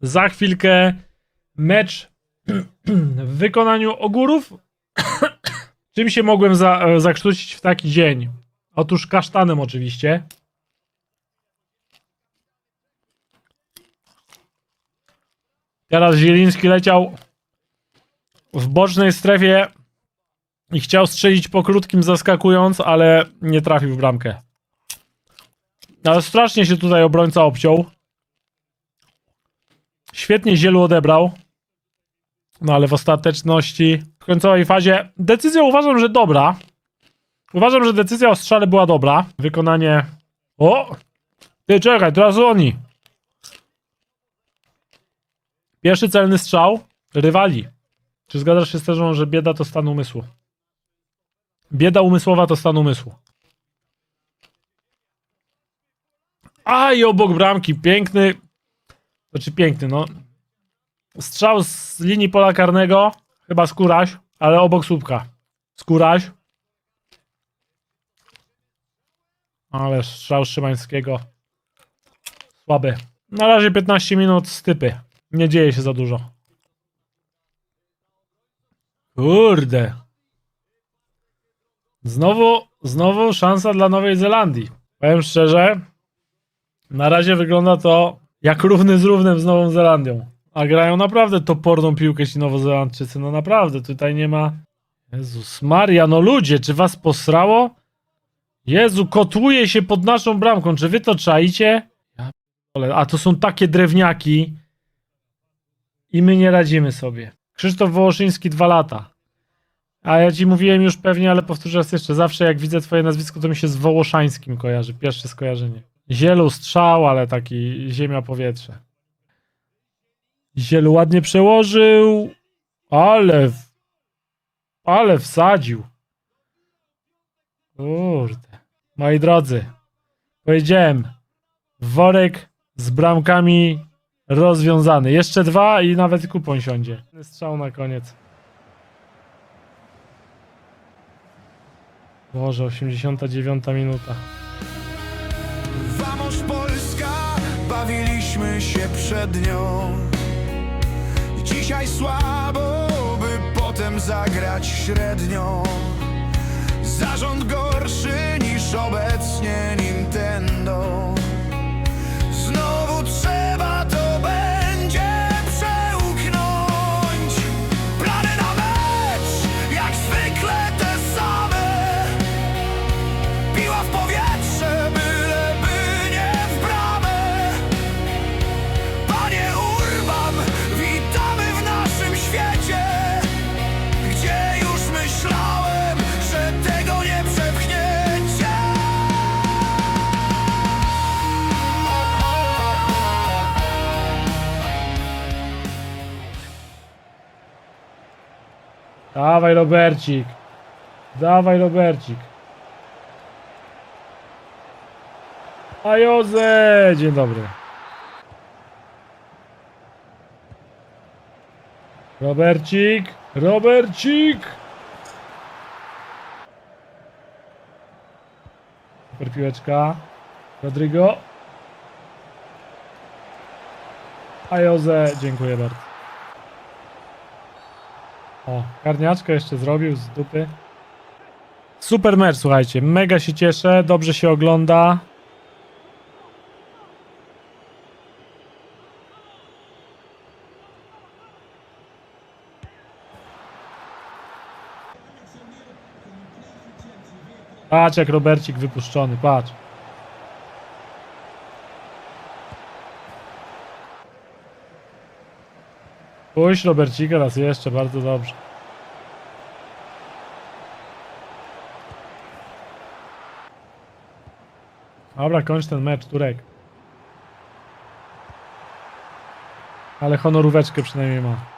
Za chwilkę mecz w wykonaniu ogórów. Czym się mogłem za, e, w taki dzień? Otóż kasztanem oczywiście. Teraz Zieliński leciał w bocznej strefie i chciał strzelić po krótkim zaskakując, ale nie trafił w bramkę. Ale strasznie się tutaj obrońca obciął. Świetnie Zielu odebrał. No ale w ostateczności, w końcowej fazie, decyzja uważam, że dobra. Uważam, że decyzja o strzale była dobra. Wykonanie. O! Ty czekaj, teraz oni. Pierwszy celny strzał. Rywali. Czy zgadzasz się z tezą, że bieda to stan umysłu? Bieda umysłowa to stan umysłu. A i obok bramki. Piękny. Znaczy piękny, no. Strzał z linii pola karnego. Chyba skóraś, ale obok słupka. Skóraś. Ale strzał Szymańskiego. Słaby. Na razie 15 minut stypy. Nie dzieje się za dużo. Kurde. Znowu, znowu szansa dla Nowej Zelandii. Powiem szczerze, na razie wygląda to jak równy z równym z Nową Zelandią. A grają naprawdę toporną piłkę ci Nowozelandczycy. No naprawdę, tutaj nie ma... Jezus Maria, no ludzie, czy was posrało? Jezu, kotłuje się pod naszą bramką. Czy wy to czaicie? A to są takie drewniaki i my nie radzimy sobie. Krzysztof Wołoszyński, dwa lata. A ja ci mówiłem już pewnie, ale powtórzę raz jeszcze. Zawsze jak widzę twoje nazwisko, to mi się z Wołoszańskim kojarzy. Pierwsze skojarzenie. Zielu strzał, ale taki ziemia powietrze. Zielu ładnie przełożył, ale w- ale wsadził. Kurde. Moi drodzy, powiedziałem, worek z bramkami rozwiązany. Jeszcze dwa i nawet kupon siądzie. Strzał na koniec. Boże, 89 minuta. Vamos Polska, bawiliśmy się przed nią. Dzisiaj słabo, by potem zagrać średnio. Zarząd gorszy niż obecnie Nintendo. Dawaj, Robercik. Dawaj, Robercik. A Joze! Dzień dobry. Robercik. Robercik. Super piłeczka. Rodrigo. A Joze, dziękuję bardzo. O, karniaczkę jeszcze zrobił z dupy. Super mecz, słuchajcie. Mega się cieszę, dobrze się ogląda. Patrz jak Robercik wypuszczony, patrz. Puść Robercika raz jeszcze, bardzo dobrze. Dobra, kończ ten mecz, Turek. Ale honoróweczkę przynajmniej ma.